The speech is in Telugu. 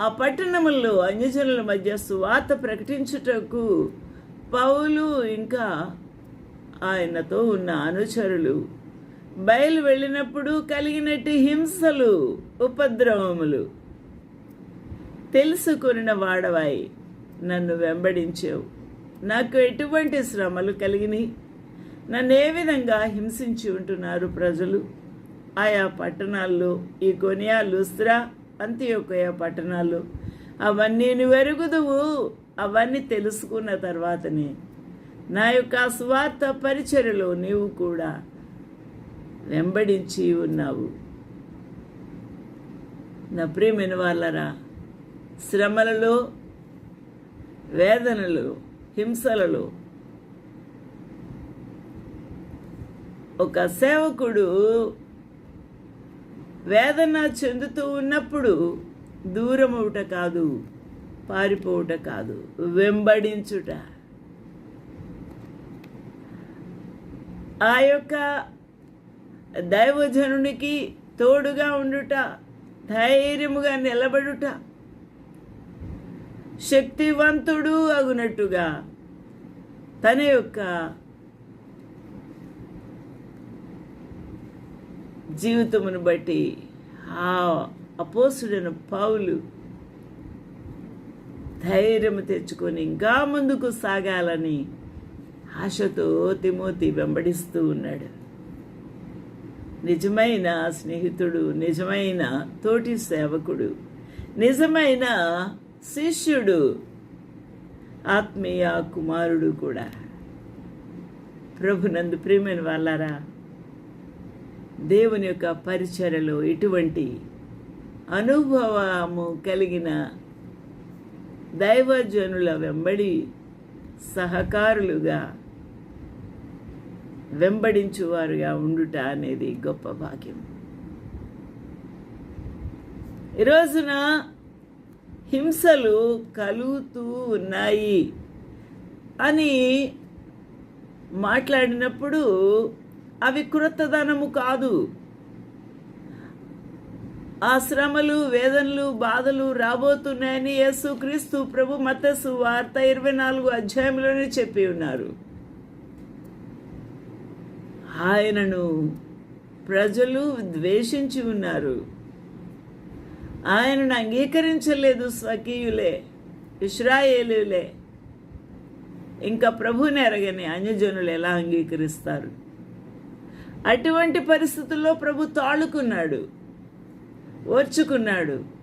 ఆ పట్టణముల్లో అన్యజనుల మధ్య సువార్త ప్రకటించుటకు పౌలు ఇంకా ఆయనతో ఉన్న అనుచరులు బయలు వెళ్ళినప్పుడు కలిగినట్టు హింసలు ఉపద్రవములు తెలుసుకొనిన వాడవాయి నన్ను వెంబడించావు. నాకు ఎటువంటి శ్రమలు కలిగినాయి. నన్ను ఏ విధంగా హింసించి ఉంటున్నారు ప్రజలు? ఆయా పట్టణాల్లో ఈ కొనియా లుస్త్రా అంత్యోకయ పట్టణాలు. అవన్నీ వెరుగుదువు అవన్నీ తెలుసుకున్న తర్వాతనే. నా యొక్క స్వార్థ పరిచర్యలో నీవు కూడా వెంబడించి ఉన్నావు. నా ప్రియమైన వాళ్ళరా శ్రమలలో వేదనలు హింసలలో ఒక సేవకుడు వేదన చెందుతూ ఉన్నప్పుడు దూరమవుట కాదు పారిపోవుట కాదు వెంబడించుట. ఆ యొక్క దైవజనునికి తోడుగా ఉండుట ధైర్యముగా నిలబడుట శక్తివంతుడు అగునట్టుగా తన యొక్క జీవితమును బట్టి ఆ అపోసుడైన పౌలు ధైర్యం తెచ్చుకొని ఇంకా ముందుకు సాగాలని ఆశతో తిమోతి వెంబడిస్తూ ఉన్నాడు. నిజమైన స్నేహితుడు నిజమైన తోటి సేవకుడు నిజమైన శిష్యుడు ఆత్మీయ కుమారుడు కూడా. ప్రభునందు ప్రేమని వాళ్ళారా దేవుని యొక్క పరిచరలో ఇటువంటి అనుభవము కలిగిన దైవజనుల వెంబడి సహకారులుగా వెంబడించువారుగా ఉండుట అనేది గొప్ప భాగ్యం. ఈరోజున హింసలు కలుగుతూ ఉన్నాయి అని మాట్లాడినప్పుడు అవి కృతధనము కాదు. ఆ శ్రమలు వేదనలు బాధలు రాబోతున్నాయని యేసు క్రీస్తు ప్రభు మతస్సు వార్త ఇరవై నాలుగు అధ్యాయంలోనే చెప్పి ఉన్నారు. ఆయనను ప్రజలు ద్వేషించి ఉన్నారు. ఆయనను అంగీకరించలేదు స్వకీయులే ఇస్రాయేలులే ఇంకా ప్రభుని ఎరగని అన్యజనులు ఎలా అంగీకరిస్తారు? అటువంటి పరిస్థితుల్లో ప్రభు తాళుకున్నాడు ఓర్చుకున్నాడు.